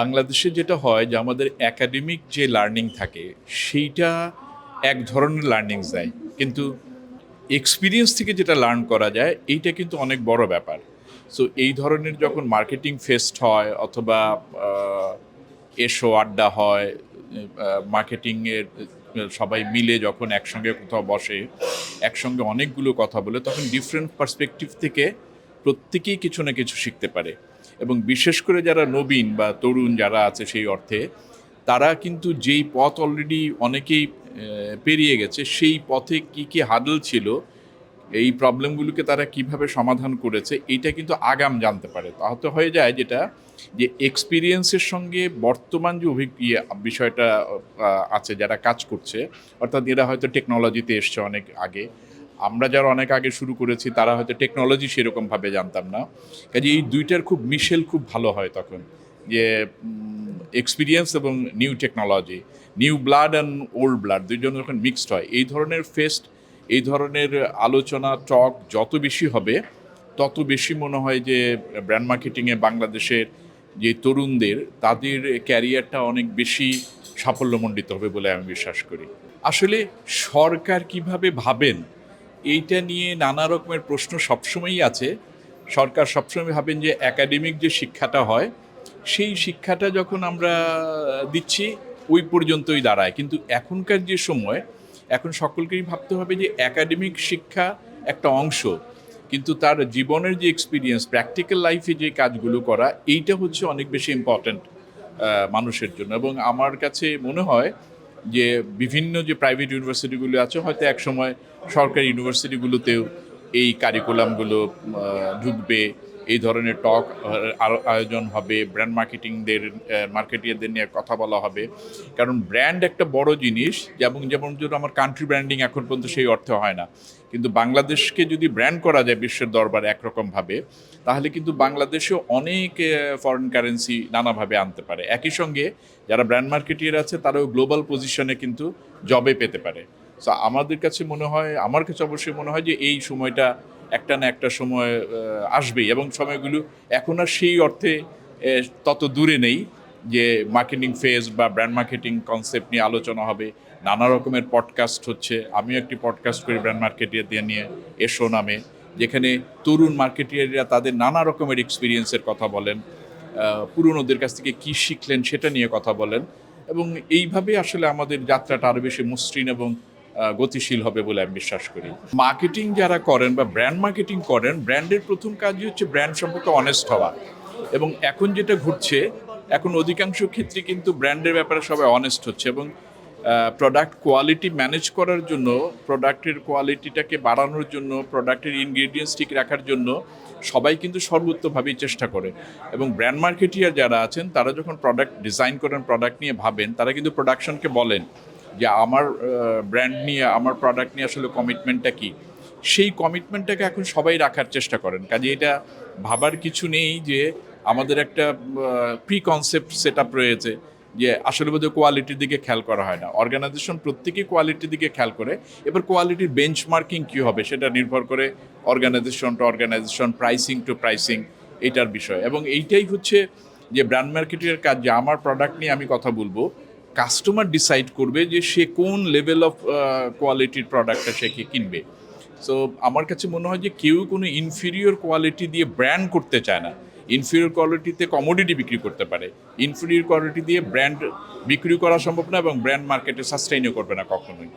বাংলাদেশে যেটা হয় যে আমাদের একাডেমিক যে লার্নিং থাকে, সেইটা এক ধরনের লার্নিং দেয়। কিন্তু এক্সপিরিয়েন্স থেকে যেটা লার্ন করা যায়, এইটা কিন্তু অনেক বড় ব্যাপার। সো এই ধরনের যখন মার্কেটিং ফেস্ট হয় অথবা এসো আড্ডা হয় মার্কেটিংয়ের সবাই মিলে যখন একসঙ্গে কোথাও বসে, একসঙ্গে অনেকগুলো কথা বলে, তখন ডিফারেন্ট পার্সপেক্টিভ থেকে প্রত্যেকেই কিছু না কিছু শিখতে পারে। এবং বিশেষ করে যারা নবীন বা তরুণ যারা আছে সেই অর্থে, তারা কিন্তু যেই পথ অলরেডি অনেকেই পেরিয়ে গেছে, সেই পথে কি কি হাডল ছিল, এই প্রবলেমগুলোকে তারা কীভাবে সমাধান করেছে এইটা কিন্তু আগাম জানতে পারে। তাহলে হয়ে যায় যেটা, যে এক্সপিরিয়েন্সের সঙ্গে বর্তমান যে অভিজ্ঞ ইয়ে বিষয়টা আছে যারা কাজ করছে, অর্থাৎ এরা হয়তো টেকনোলজিতে এসছে অনেক আগে আমরা যারা অনেক আগে শুরু করেছি, তারা হয়তো টেকনোলজি সেরকমভাবে জানতাম না। কাজে এই দুইটার খুব, মিশেল খুব ভালো হয় তখন যে এক্সপিরিয়েন্স এবং new technology new blood and old blood দুইজন যখন মিক্সড হয়, এই ধরনের ফেস্ট এই ধরনের আলোচনা টক যত বেশি হবে, তত বেশি মনে হয় যে ব্র্যান্ড মার্কেটিংয়ে বাংলাদেশের যে তরুণদের, তাদের ক্যারিয়ারটা অনেক বেশি সাফল্যমণ্ডিত হবে বলে আমি বিশ্বাস করি। আসলে সরকার কীভাবে ভাবেন এইটা নিয়ে নানা রকমের প্রশ্ন সবসময়ই আছে। সরকার সবসময় ভাবেন যে একাডেমিক যে শিক্ষাটা হয়, সেই শিক্ষাটা যখন আমরা দিচ্ছি, ওই পর্যন্তই দাঁড়ায়। কিন্তু এখনকার যে সময়, এখন সকলকেই ভাবতে হবে যে একাডেমিক শিক্ষা একটা অংশ। কিন্তু তার জীবনের যে এক্সপিরিয়েন্স প্র্যাকটিক্যাল লাইফে যে কাজগুলো করা, এইটা হচ্ছে অনেক বেশি ইম্পর্ট্যান্ট মানুষের জন্য। এবং আমার কাছে মনে হয় যে বিভিন্ন যে প্রাইভেট ইউনিভার্সিটিগুলো আছে হয়তো একসময় সরকারি ইউনিভার্সিটিগুলোতেও এই কারিকুলামগুলো ঢুকবে। এই ধরনের টক আয়োজন হবে ব্র্যান্ড মার্কেটিংদের মার্কেটিয়ারদের নিয়ে কথা বলা হবে। কারণ ব্র্যান্ড একটা বড় জিনিস, যেমন যেমন যদি আমার কান্ট্রি ব্র্যান্ডিং এখন পর্যন্ত সেই অর্থে হয় না। কিন্তু বাংলাদেশকে যদি ব্র্যান্ড করা যায় বিশ্বের দরবারে একরকমভাবে, তাহলে কিন্তু বাংলাদেশেও অনেক ফরেন কারেন্সি নানাভাবে আনতে পারে। একই সঙ্গে যারা ব্র্যান্ড মার্কেটিয়ার আছে, তারাও গ্লোবাল পজিশনে কিন্তু জবে পেতে পারে। সো আমাদের কাছে মনে হয়, আমার কাছে অবশ্যই মনে হয় যে এই সময়টা একটা না একটা সময় আসবেই এবং সময়গুলো এখন আর সেই অর্থে তত দূরে নেই যে মার্কেটিং ফেজ বা ব্র্যান্ড মার্কেটিং কনসেপ্ট নিয়ে আলোচনা হবে। নানা রকমের পডকাস্ট হচ্ছে। আমিও একটি পডকাস্ট করি ব্র্যান্ড মার্কেটিয়ার দিয়ে নিয়ে, এসো নামে, যেখানে তরুণ মার্কেটিয়াররা তাদের নানা রকমের এক্সপিরিয়েন্সের কথা বলেন পুরনোদের কাছ থেকে কী শিখলেন সেটা নিয়ে কথা বলেন এবং এইভাবে আসলে আমাদের যাত্রাটা আরও বেশি মসৃণ এবং গতিশীল হবে বলে আমি বিশ্বাস করি। মার্কেটিং যারা করেন বা ব্র্যান্ড মার্কেটিং করেন ব্র্যান্ডের প্রথম কাজই হচ্ছে ব্র্যান্ড সম্পর্কে অনেস্ট হওয়া। এবং এখন যেটা ঘটছে, এখন অধিকাংশ ক্ষেত্রে কিন্তু ব্র্যান্ডের ব্যাপারে সবাই অনেস্ট হচ্ছে এবং প্রোডাক্ট কোয়ালিটি ম্যানেজ করার জন্য প্রোডাক্টের কোয়ালিটিটাকে বাড়ানোর জন্য প্রোডাক্টের ইনগ্রেডিয়েন্টস ঠিক রাখার জন্য সবাই কিন্তু সর্বোত্তভাবেই চেষ্টা করে। এবং ব্র্যান্ড মার্কেটিয়ার যারা আছেন, তারা যখন প্রোডাক্ট ডিজাইন করেন প্রোডাক্ট নিয়ে ভাবেন, তারা কিন্তু প্রোডাকশনকে বলেন। যে আমার ব্র্যান্ড নিয়ে, আমার প্রোডাক্ট নিয়ে আসলে কমিটমেন্টটা কী? সেই কমিটমেন্টটাকে এখন সবাই রাখার চেষ্টা করেন। কাজে এটা ভাবার কিছু নেই যে আমাদের একটা প্রি কনসেপ্ট সেট আপ রয়েছে যে আসলে বোধহয় কোয়ালিটির দিকে খেয়াল করা হয় না। অর্গানাইজেশন প্রত্যেকেই কোয়ালিটির দিকে খেয়াল করে। এবার কোয়ালিটির বেঞ্চমার্কিং কী হবে সেটা নির্ভর করে organisation to organisation pricing to pricing এটার বিষয়। এবং এইটাই হচ্ছে যে ব্র্যান্ড মার্কেটের কাজ, যে আমার প্রোডাক্ট নিয়ে আমি কথা বলব কাস্টমার ডিসাইড করবে যে সে কোন লেভেল অফ কোয়ালিটির প্রোডাক্টটা সে কিনবে। সো আমার কাছে মনে হয় যে কেউ কোনো ইনফিরিয়র কোয়ালিটি দিয়ে ব্র্যান্ড করতে চায় না। ইনফিরিয়র কোয়ালিটিতে কমোডিটি বিক্রি করতে পারে। ইনফিরিয়র কোয়ালিটি দিয়ে ব্র্যান্ড বিক্রি করা সম্ভব না এবং ব্র্যান্ড মার্কেটে সাস্টেইনও করবে না কখনোই।